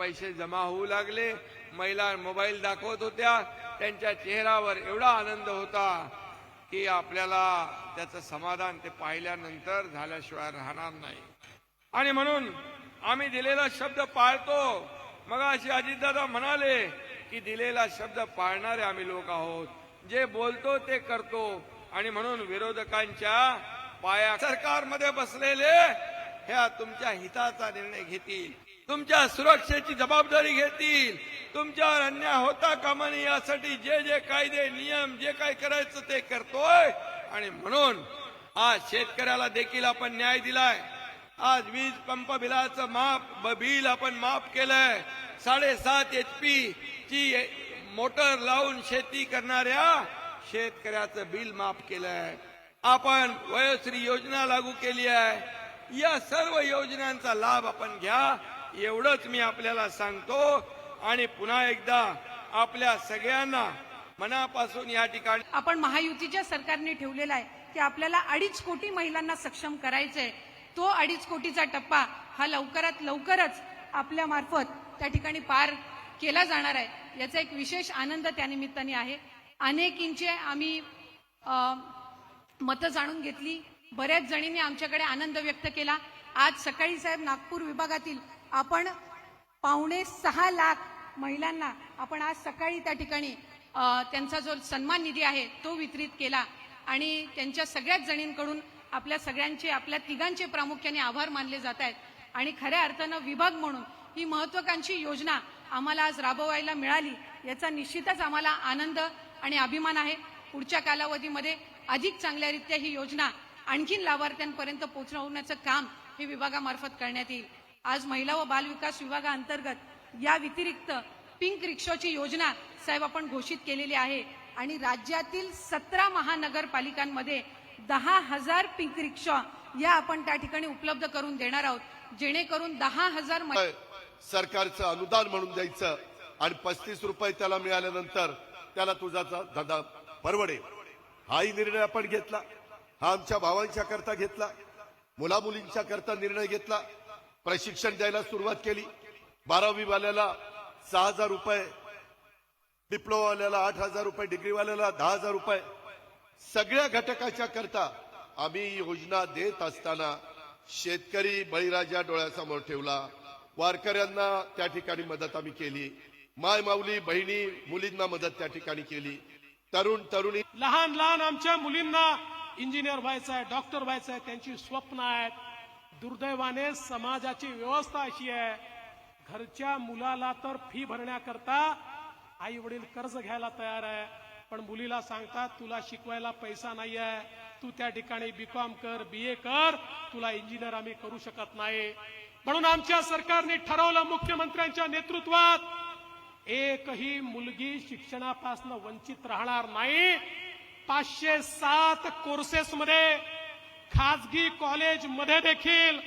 पैसे जमा होऊ लागले. महिला मोबाईल दाखवत होत्या. त्यांच्या चेहऱ्यावर एवढा आनंद होता की आपल्याला त्याचं समाधान ते पाहिल्यानंतर झाल्याशिवाय राहणार नाही. आणि म्हणून आम्ही दिलेला शब्द पाळतो. मग अशी अजितदादा म्हणाले की दिलेला शब्द पाळणारे आम्ही लोक आहोत. जे बोलतो ते करतो. आणि म्हणून विरोधकांच्या पाया सरकारमध्ये बसलेले ह्या तुमच्या हिताचा निर्णय घेतील. तुमच्या सुरक्षेची जबाबदारी घेतील. तुमच्यावर अन्याय होता कामा नये यासाठी जे जे कायदे नियम जे काय करायचं ते करतोय. आणि म्हणून आज शेतकऱ्याला देखील आपण न्याय दिलाय. आज वीज पंप बिलाचं माफ ब- बिल आपण माफ केलंय. साडेसात एच पी ची मोटर लावून शेती करणाऱ्या शेतकऱ्याचं बिल माफ केलंय. आपण वयोश्री योजना लागू केली आहे. या सर्व योजनांचा लाभ आपण घ्या. एवढंच मी आपल्याला सांगतो. आणि पुन्हा एकदा आपल्या सगळ्यांना मनापासून या ठिकाणी आपण महायुतीच्या सरकारने ठेवलेला आहे की आपल्याला अडीच कोटी महिलांना सक्षम करायचंय. तो अडीच कोटीचा टप्पा हा लवकरात लवकरच आपल्या मार्फत त्या ठिकाणी पार केला जाणार आहे. याचा एक विशेष आनंद त्या निमित्ताने आहे. अनेकींचे आम्ही मतं जाणून घेतली. बऱ्याच जणींनी आमच्याकडे आनंद व्यक्त केला. आज सकाळी साहेब नागपूर विभागातील आपण पावणे सहा लाख महिलांना आपण आज सकाळी त्या ठिकाणी त्यांचा जो सन्मान निधी आहे तो वितरित केला. आणि त्यांच्या सगळ्याच जणींकडून आपल्या सगळ्यांचे आपल्या तिघांचे प्रामुख्याने आभार मानले जात आहेत. आणि खऱ्या अर्थानं विभाग म्हणून ही महत्वाकांक्षी योजना आम्हाला आज राबवायला मिळाली याचा निश्चितच आम्हाला आनंद आणि अभिमान आहे. पुढच्या कालावधीमध्ये अधिक चांगल्यारीत्या ही योजना आणखीन लाभार्थ्यांपर्यंत पोहोचवण्याचं काम हे विभागामार्फत करण्यात येईल. आज महिला व बालविकास विभागाअंतर्गत या व्यतिरिक्त पिंक रिक्षाची योजना साहेब आपण घोषित केलेली आहे. आणि राज्यातील सतरा महानगरपालिकांमध्ये दहा हजार पिंक रिक्षा या आपण त्या ठिकाणी उपलब्ध करून देणार आहोत. जेणेकरून दहा हजार सरकारचं अनुदान म्हणून द्यायचं आणि पस्तीस रुपये त्याला मिळाल्यानंतर त्याला तुझा धंदा परवडे हाही निर्णय आपण घेतला. हा आमच्या भावांच्या करता घेतला. मुला मुलींच्या करता निर्णय घेतला. प्रशिक्षण द्यायला सुरुवात केली. बारावी वाल्याला सहा हजार रुपये डिप्लोमावाल्याला आठ हजार रुपये डिग्रीवाल्याला दहा हजार रुपये. सगळ्या घटकाच्या करता आम्ही योजना देत असताना शेतकरी बळीराजा डोळ्यासमोर ठेवला. वारकऱ्यांना त्या ठिकाणी मदत आम्ही केली. माय माऊली बहिणी मुलींना मदत त्या ठिकाणी केली. तरुण तरुणी लहान लहान आमच्या मुलींना इंजिनियर व्हायचं आहे डॉक्टर व्हायचं आहे त्यांची स्वप्न आहेत. दुर्दैवाने समाजाची व्यवस्था अशी आहे घरच्या मुलाला तर फी भरण्याकरता आई वडील कर्ज घ्यायला तयार आहे पण मुलीला सांगतात तुला शिकवायला पैसा नाही आहे तू त्या ठिकाणी बीकॉम कर बी ए कर तुला इंजिनियर आम्ही करू शकत नाही. म्हणून आमच्या सरकारने ठरवलं मुख्यमंत्र्यांच्या नेतृत्वात एकही मुलगी शिक्षणापासून वंचित राहणार नाही. पाचशे सात कोर्सेस मध्ये खाजगी कॉलेजमध्ये देखील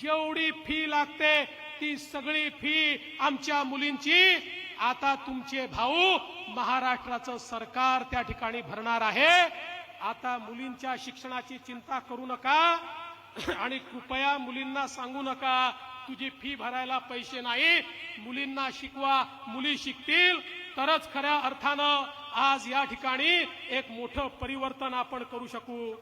जेवढी फी लागते ती सगळी फी आमच्या मुलींची. आता तुमचे भाऊ महाराष्ट्राचं सरकार त्या ठिकाणी भरणार आहे. आता मुलींच्या शिक्षणाची चिंता करू नका. आणि कृपया मुलींना सांगू नका तुझी फी भरायला पैसे नाही. मुलींना शिकवा मुली शिकतील. तरच खऱ्या अर्थानं आज या ठिकाणी एक मोठं परिवर्तन आपण करू शकू.